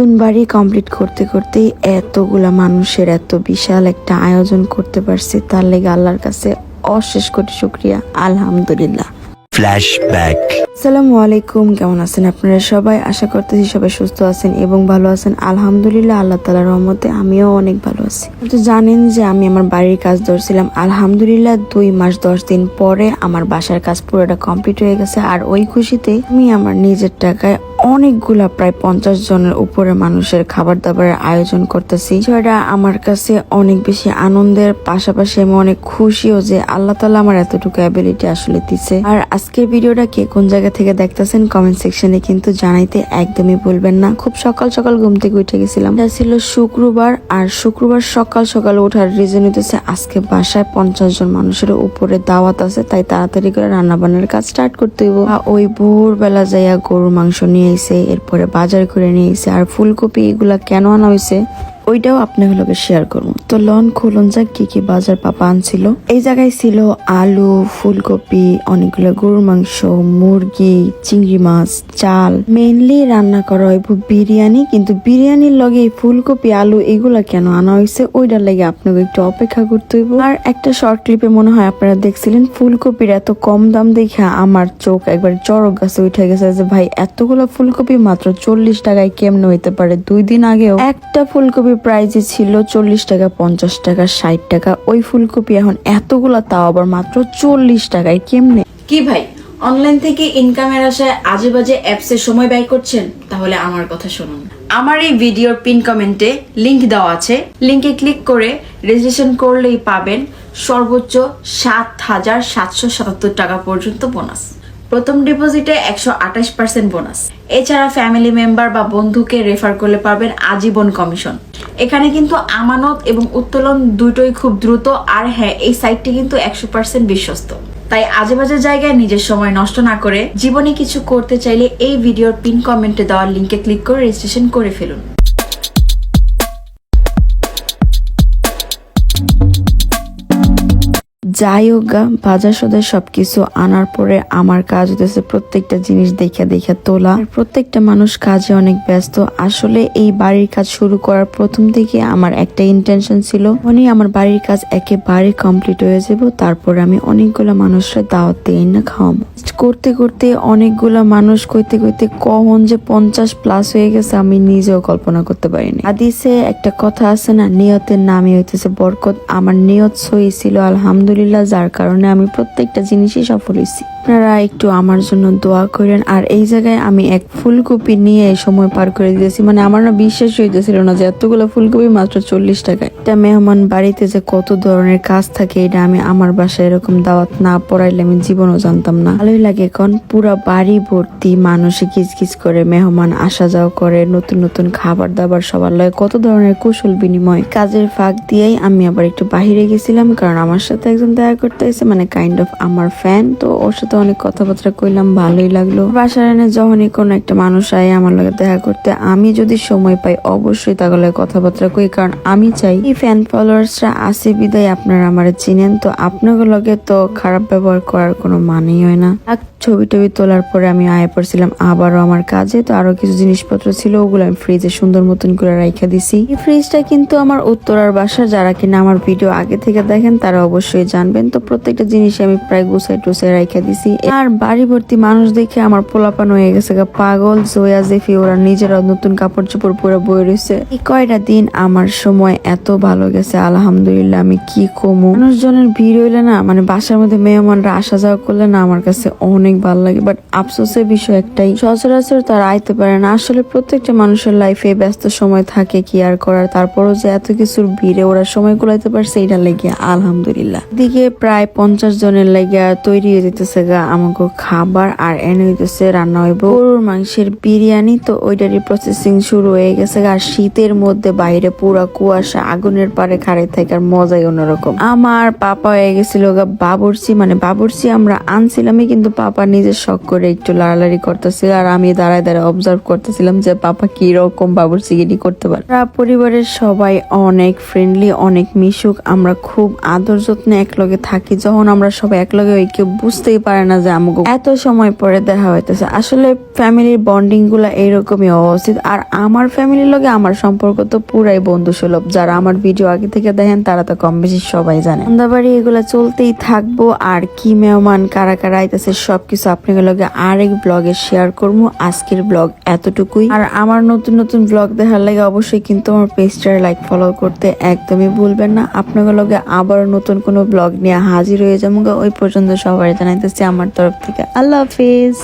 নতুন বাড়ি কমপ্লিট করতে করতেই এতগুলা মানুষের এত বিশাল একটা আয়োজন করতে পারছি তার লেগে আল্লাহর কাছে অশেষ কোটি শুক্রিয়া। আলহামদুলিল্লাহ। Flashback. আসসালামু আলাইকুম কেমন আছেন আপনারা সবাই? আশা করতেছি সবাই সুস্থ আছেন এবং ভালো আছেন। আলহামদুলিল্লাহ আল্লাহ তালার রহমতে আমিও অনেক ভালো আছি। তো জানেন যে আমি আমার বাড়ির কাজ ধরছিলাম। আলহামদুলিল্লাহ দুই মাস দশ দিন পরে আমার বাসার কাজ পুরোটা কমপ্লিট হয়ে গেছে। আর ওই খুশিতে আমি আমার নিজের টাকায় অনেকগুলা প্রায় পঞ্চাশ জনের উপরে মানুষের খাবার দাবারের আয়োজন করতেছি। সেটা আমার কাছে অনেক বেশি আনন্দের, পাশাপাশি আমি অনেক খুশিও যে আল্লাহ তালা আমার এতটুকু অ্যাবিলিটি আসলে দিছে। আর আজকের ভিডিওটা কে কোন জায়গা থেকে দেখতেছেন কমেন্ট সেকশনে কিন্তু জানাইতে একদমই বলবেন না। খুব সকাল সকাল ঘুম থেকে উঠে গেছিলাম। এটা ছিল শুক্রবার, আর শুক্রবার সকাল সকাল ওঠার রিজন হইতেছে আজকে বাসায় পঞ্চাশ জন মানুষের উপরে দাওয়াত আছে, তাই তাড়াতাড়ি করে রান্না বান্নার কাজ স্টার্ট করতে হইব। ওই ভোরবেলা যাইয়া গরুর মাংস নিয়ে এসে এরপরে বাজার করে নিয়েছে, আর ফুলকপি এগুলা কেন আনা হয়েছে, ওইটাও আপনাগুলোকে শেয়ার করব। তো লন খুলুন, যাক কি কি বাজার পাপা আনছিল। এই জায়গায় ছিল আলু, ফুলকপি, অনেকগুলো গরুর মাংস, মুরগি, চিংড়ি মাছ, চাল। মেইনলি রান্না করা হইব বিরিয়ানি, কিন্তু বিরিয়ানির লগে ফুলকপি, আলু এগুলা কেন আনা হয়েছে? ওইটার লাগে আপনাকে একটু অপেক্ষা করতে হইব। আর একটা শর্ট ক্লিপে মনে হয় আপনারা দেখছিলেন, ফুলকপির এত কম দাম দেখে আমার চোখ একবার চড়ক গাছে উঠে গেছে যে, ভাই, এতগুলো ফুলকপি মাত্র চল্লিশ টাকায় কেমনে হইতে পারে? দুই দিন আগেও একটা ফুলকপি প্রাইজে ছিল চল্লিশ টাকা পঞ্চাশ টাকা, ষাট টাকা, ওই ফুলকপি এখন এতগুলা, তাও আবার মাত্র চল্লিশ টাকায়, কেমনে? কি ভাই অনলাইন থেকে ইনকামের আশায় আজে বাজে অ্যাপসে সময় ব্যয় করছেন? তাহলে আমার কথা শুনুন। আমার এই ভিডিওর পিন কমেন্টে লিংক দেওয়া আছে। লিংকে ক্লিক করে রেজিস্ট্রেশন করলেই পাবেন সর্বোচ্চ সাত হাজার সাতশো সাতাত্তর টাকা পর্যন্ত বোনাস প্রথম ডিপোজিটে একশো আঠাশ পার্সেন্ট বোনাস এছাড়া ফ্যামিলি মেম্বার বা বন্ধুকে রেফার করলে পাবেন আজীবন কমিশন এখানে কিন্তু আমানত এবং উত্তোলন দুটোই খুব দ্রুত, আর হ্যাঁ এই সাইটটি কিন্তু একশো পার্সেন্ট বিশ্বস্ত। তাই আজেবাজে জায়গায় নিজের সময় নষ্ট না করে জীবনে কিছু করতে চাইলে এই ভিডিওর পিন কমেন্টে দেওয়ার লিঙ্কে ক্লিক করে রেজিস্ট্রেশন করে ফেলুন। যাই হোক গা, বাজার সদায় সবকিছু আনার পরে আমার কাজ হতেছে প্রত্যেকটা জিনিস দেখে দেখে তোলা। প্রত্যেকটা মানুষ কাজে অনেক ব্যস্ত। আসলে এই বাড়ির কাজ শুরু করার প্রথম থেকে আমার একটা ইন্টেনশন ছিল। মানে আমার বাড়ির কাজ একেবারে কমপ্লিট হয়ে যাব তারপরে আমি অনেকগুলো মানুষের দাওয়াত দিয়ে না খাওয়াবো। করতে করতে অনেকগুলো মানুষ কইতে কইতে কখন যে পঞ্চাশ প্লাস হয়ে গেছে, আমি নিজেও কল্পনা করতে পারিনি। হাদিসে একটা কথা আছে না, নিয়তের নামই হইতেছে বরকত। আমার নিয়ত সই ছিল, আলহামদুলিল্লাহ। যার কারণে আমি প্রত্যেকটা জিনিসই সফল হয়েছি। আপনারা একটু আমার জন্য দোয়া করেন, আর এই জায়গায় আমি এক ফুলকপি নিয়ে সময় পার করে দিয়েছি। মানে আমার না বিশ্বাস হইতেছিল না যে এতগুলো ফুলকপি মাত্র চল্লিশ টাকায়। এটা মেহমান বাড়িতে যে কত ধরনের কাজ থাকে, এটা আমি আমার বাসায় এরকম দাওয়াত না পড়াইলে আমি জীবনও জানতাম না। ভালোই লাগে এখন পুরো বাড়ি ভর্তি মানুষে কিচকিচ করে, মেহমান আসা যাওয়া করে, নতুন নতুন খাবার দাবার সবার লয় কত ধরনের কুশল বিনিময়। কাজের ফাঁক দিয়েই আমি আবার একটু বাহিরে গেছিলাম, কারণ আমার সাথে একজন দেখা করতে এসে মানে কাইন্ড অফ আমার ফ্যান তো ওর সাথে অনেক কথাবার্তা কইলাম, ভালোই লাগল। বাসার এনে যখনই কোনো একটা মানুষ আয় আমার লগে দেখা করতে, আমি যদি সময় পাই অবশ্যই তাহলে কথাবার্তা কই, কারণ আমি চাই এই ফ্যান ফলোয়ার্সরা আসে বিদায়, আপনারা আমার চিনেন, তো আপনাদের লগে তো খারাপ ব্যবহার করার কোনো মানেই হয় না। ছবি টবি তোলার পরে আমি আয় পড়ছিলাম আবারও আমার কাজে, তো আরও কিছু জিনিসপত্র ছিল, ওগুলো আমি ফ্রিজে সুন্দর মতন করে রাইখা দিছি। এই ফ্রিজটা কিন্তু আমার উত্তরার বাসা যারা কিনা আমার ভিডিও আগে থেকে দেখেন, তারা অবশ্যই জানবেন। তো প্রত্যেকটা জিনিস আমি প্রায় গুছাই টুসাই রাইখা দিছি। আর বাড়ি ভর্তি মানুষ দেখে আমার পোলাপান হয়ে গেছে গা পাগল, জোয়া, জেফি, ওরা নিজেরা নতুন কাপড় চোপড় পরে বয়ে রয়েছে এই কয়টা দিন আমার সময় এত ভালো গেছে, আলহামদুলিল্লাহ, আমি কি কমু? মানুষজনের ভিড় হইলে না মানে বাসার মধ্যে মেহমানরা আসা যাওয়া করলে না, আমার কাছে অনেক ভালো লাগে বাট আফসোসের বিষয় একটাই, সচরাচর তারা আইতে পারে না। আসলে প্রত্যেকটা মানুষের লাইফে ব্যস্ত সময় থাকে কি আর করার, তারপরও যে এত কিছুর ভিড়ে ওরা সময় গুলাইতে পারছে, এটা লেগে আলহামদুলিল্লাহ। দিকে প্রায় পঞ্চাশ জনের লাগিয়া তৈরি হয়ে যেতেছে গা আমাকে খাবার আর এনে হইতেছে রান্না হইব। গরুর মাংসের বিরিয়ানি তো ওইটারই প্রসেসিং শুরু হয়ে গেছে। আর শীতের মধ্যে বাইরে পুরা কুয়াশা, আগুনের পারে খাড়ে থাকার মজাই অন্যরকম। আমার পাপা হয়ে গেছিল গা, বাবুরচি মানে বাবুরচি আমরা আনছিলামই, কিন্তু পাপা পাপা নিজে শখ করে একটু লাড়ালাড়ি করতেছিল আর আমি দাঁড়ায় দাঁড়ায় অবজার্ভ করতেছিলাম যে পাপা কি রকম বাবুর সিগিনি করতে পারে। পরিবারের সবাই অনেক ফ্রেন্ডলি অনেক মিশুক। আমরা খুব আদর যত্নে একলগে থাকি। যখন আমরা সবাই একলগে ওই কেউ বুঝতেই পারে না যে আমাকে এত সময় পরে দেখা হইতেছে। আসলে ফ্যামিলির বন্ডিংগুলা এইরকমই হওয়া উচিত। আর আমার ফ্যামিলির লগে আমার সম্পর্ক তো পুরাই বন্ধু সুলভ যারা আমার ভিডিও আগে থেকে দেখেন, তারা তো কম বেশি সবাই জানে। সন্ধ্যাবাড়ি এগুলা চলতেই থাকব। আর কি মেহমান, কারা কারা আইতেছে সবকিছু আপনাদের লগে আরেক ব্লগে শেয়ার করব। আজকের ব্লগ এতটুকুই। আর আমার নতুন নতুন ব্লগ দেখার লাগে অবশ্যই কিন্তু আমার পেজটার লাইক ফলো করতে একদমই ভুলবেন না। আপনাদের লগে আবার নতুন কোনো ব্লগ নিয়ে হাজির হয়ে যাব ওই পর্যন্ত সবাই জানাইতেছি আমার তরফ থেকে। আল্লাহ হাফিজ।